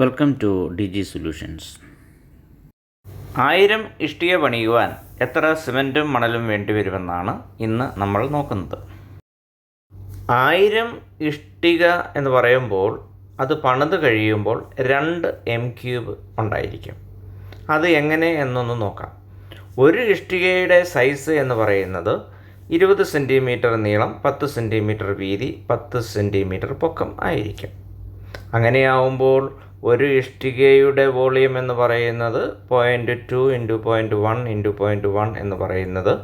Welcome to D G solutions. ആയിരം ഇഷ്ടിക പണിയുവാൻ എത്ര സിമന്റും മണലും വേണ്ടിവരുമെന്നാണ് ഇന്ന് നമ്മൾ നോക്കുന്നത്. ആയിരം ഇഷ്ടിക എന്ന് പറയുമ്പോൾ അത് പണിത് കഴിയുമ്പോൾ രണ്ട് എം ക്യൂബ് ഉണ്ടായിരിക്കും. അത് എങ്ങനെ എന്നൊന്ന് നോക്കാം. ഒരു ഇഷ്ടികയുടെ സൈസ് എന്ന് പറയുന്നത് ഇരുപത് സെന്റിമീറ്റർ നീളം പത്ത് സെന്റിമീറ്റർ വീതി പത്ത് സെന്റിമീറ്റർ പൊക്കം ആയിരിക്കും. അങ്ങനെയാവുമ്പോൾ ഒരു ഇഷ്ടികയുടെ വോളിയം എന്ന് പറയുന്നത് point two into point one into point one എന്ന് പറയുന്നത്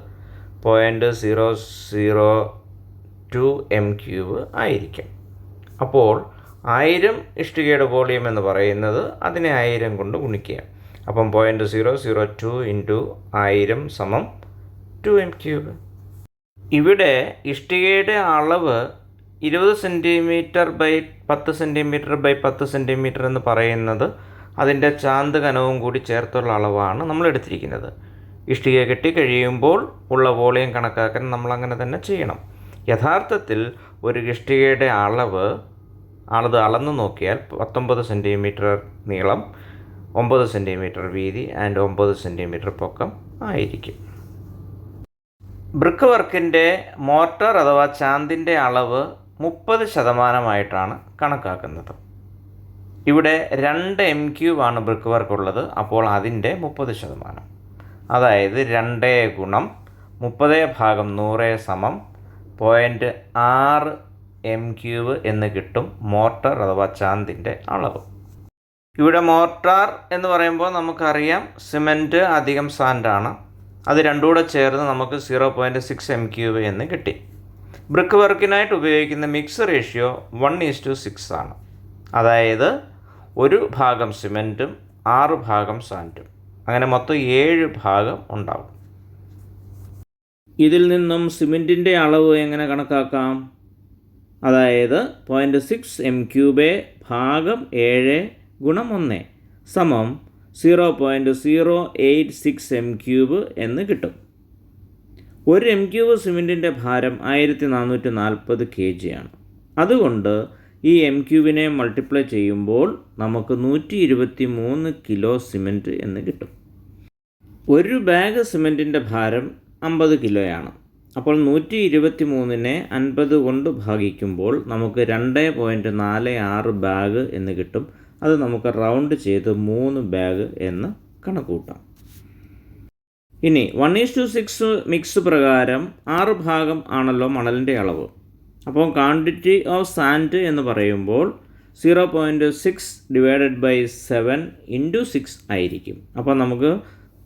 point zero zero two M cube ആയിരിക്കും. അപ്പോൾ ആയിരം ഇഷ്ടികയുടെ വോളിയം എന്ന് പറയുന്നത് അതിനെ ആയിരം കൊണ്ട് ഗുണിക്കുക. അപ്പം point zero zero two into ആയിരം സമം ടു എം ക്യൂബ് ഇവിടെ ഇഷ്ടികയുടെ അളവ് ഇരുപത് സെന്റിമീറ്റർ ബൈ പത്ത് സെന്റിമീറ്റർ ബൈ പത്ത് സെന്റിമീറ്റർ എന്ന് പറയുന്നത് അതിന്റെ ചാന്ത് കനവും കൂടി ചേർത്തുള്ള അളവാണ് നമ്മൾ എടുത്തിരിക്കുന്നത്. ഇഷ്ടിക കെട്ടി കഴിയുമ്പോൾ ഉള്ള വോളിയം കണക്കാക്കാൻ നമ്മൾ അങ്ങനെ തന്നെ ചെയ്യണം. യഥാർത്ഥത്തിൽ ഒരു ഇഷ്ടികയുടെ അളവ് അളത് അളന്ന് നോക്കിയാൽ പത്തൊമ്പത് സെന്റിമീറ്റർ നീളം ഒമ്പത് സെന്റിമീറ്റർ വീതി ആൻഡ് ഒമ്പത് സെന്റിമീറ്റർ പൊക്കം ആയിരിക്കും. ബ്രിക്ക് വർക്കിന്റെ മോർട്ടർ അഥവാ ചാന്തിന്റെ അളവ് മുപ്പത് ശതമാനമായിട്ടാണ് കണക്കാക്കുന്നത്. ഇവിടെ രണ്ട് എം ആണ് ബ്രിക്ക് വർക്ക് ഉള്ളത് അപ്പോൾ അതിന്റെ മുപ്പത് ശതമാനം. അതായത് രണ്ട് ഗുണം മുപ്പത് ഭാഗം നൂറ് സമം പോയിന്റ് ആറ് എം ക്യൂബ് എന്ന് കിട്ടും മോർട്ടർ അഥവാ ചാന്തിന്റെ അളവ്. ഇവിടെ മോർട്ടാർ എന്ന് പറയുമ്പോൾ നമുക്കറിയാം സിമന്റ് അധികം സാൻഡാണ്. അത് രണ്ടുകൂടെ ചേർന്ന് നമുക്ക് zero point six M cube എന്ന് കിട്ടി. ബ്രിക്ക് വർക്കിനായിട്ട് ഉപയോഗിക്കുന്ന mix ratio one is two six ആണ്. അതായത് ഒരു ഭാഗം സിമെന്റും ആറ് ഭാഗം സാൻഡും. അങ്ങനെ മൊത്തം ഏഴ് ഭാഗം ഉണ്ടാവും. ഇതിൽ നിന്നും സിമെന്റിന്റെ അളവ് എങ്ങനെ കണക്കാക്കാം? അതായത് പോയിന്റ് സിക്സ് എം ക്യൂബ് ഭാഗം ഏഴ് ഗുണം ഒന്ന് സമം zero point zero eight six M cube എന്ന് കിട്ടും. ഒരു എം ക്യൂബ് സിമെന്റിന്റെ ഭാരം ആയിരത്തി നാനൂറ്റി നാൽപ്പത് കെ ജി ആണ്. അതുകൊണ്ട് ഈ എം ക്യൂബിനെ മൾട്ടിപ്ലൈ ചെയ്യുമ്പോൾ നമുക്ക് നൂറ്റി ഇരുപത്തി മൂന്ന് കിലോ സിമെന്റ് എന്ന് കിട്ടും. ഒരു ബാഗ് സിമെന്റിന്റെ ഭാരം അമ്പത് കിലോയാണ് അപ്പോൾ നൂറ്റി ഇരുപത്തി മൂന്നിനെ അൻപത് കൊണ്ട് ഭാഗിക്കുമ്പോൾ നമുക്ക് രണ്ട് പോയിന്റ് നാല് ആറ് ബാഗ് എന്ന് കിട്ടും. അത് നമുക്ക് റൗണ്ട് ചെയ്ത് മൂന്ന് ബാഗ് എന്ന് കണക്കൂട്ടാം ഇനി one is two six mix പ്രകാരം ആറ് ഭാഗം ആണല്ലോ മണലിന്റെ അളവ്. അപ്പോൾ ക്വാണ്ടിറ്റി ഓഫ് സാൻഡ് എന്ന് പറയുമ്പോൾ zero point six divided by seven into six ആയിരിക്കും. അപ്പോൾ നമുക്ക്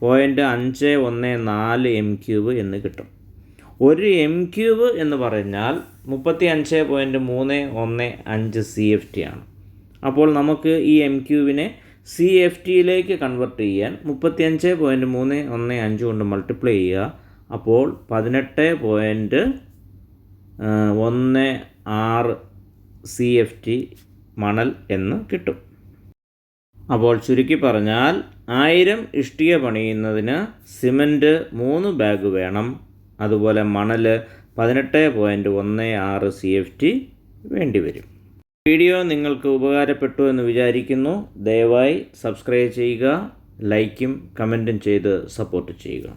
പോയിന്റ് അഞ്ച് ഒന്ന് നാല് എം ക്യൂബ് എന്ന് കിട്ടും. ഒരു എം ക്യൂബ് എന്ന് പറഞ്ഞാൽ മുപ്പത്തി അഞ്ച് പോയിന്റ് മൂന്ന് ഒന്ന് അഞ്ച് സി എഫ് ടി ആണ്. അപ്പോൾ നമുക്ക് ഈ എം ക്യൂബിനെ സി എഫ് ടിയിലേക്ക് കൺവെർട്ട് ചെയ്യാൻ മുപ്പത്തിയഞ്ച് പോയിന്റ് മൂന്ന് ഒന്ന് അഞ്ച് കൊണ്ട് മൾട്ടിപ്ലൈ ചെയ്യുക. അപ്പോൾ പതിനെട്ട് പോയിന്റ് ഒന്ന് ആറ് സി എഫ് ടി മണൽ എന്ന് കിട്ടും. അപ്പോൾ ചുരുക്കി പറഞ്ഞാൽ ആയിരം ഇഷ്ടിക പണിയുന്നതിന് സിമന്റ് മൂന്ന് ബാഗ് വേണം. അതുപോലെ മണൽ പതിനെട്ട് പോയിന്റ് ഒന്ന് ആറ് സി എഫ് ടി വേണ്ടി വരും. വീഡിയോ നിങ്ങൾക്ക് ഉപകാരപ്പെട്ടു എന്ന് വിചാരിക്കുന്നു. ദയവായി സബ്സ്ക്രൈബ് ചെയ്യുക ലൈക്കും കമന്റും ചെയ്ത് സപ്പോർട്ട് ചെയ്യുക.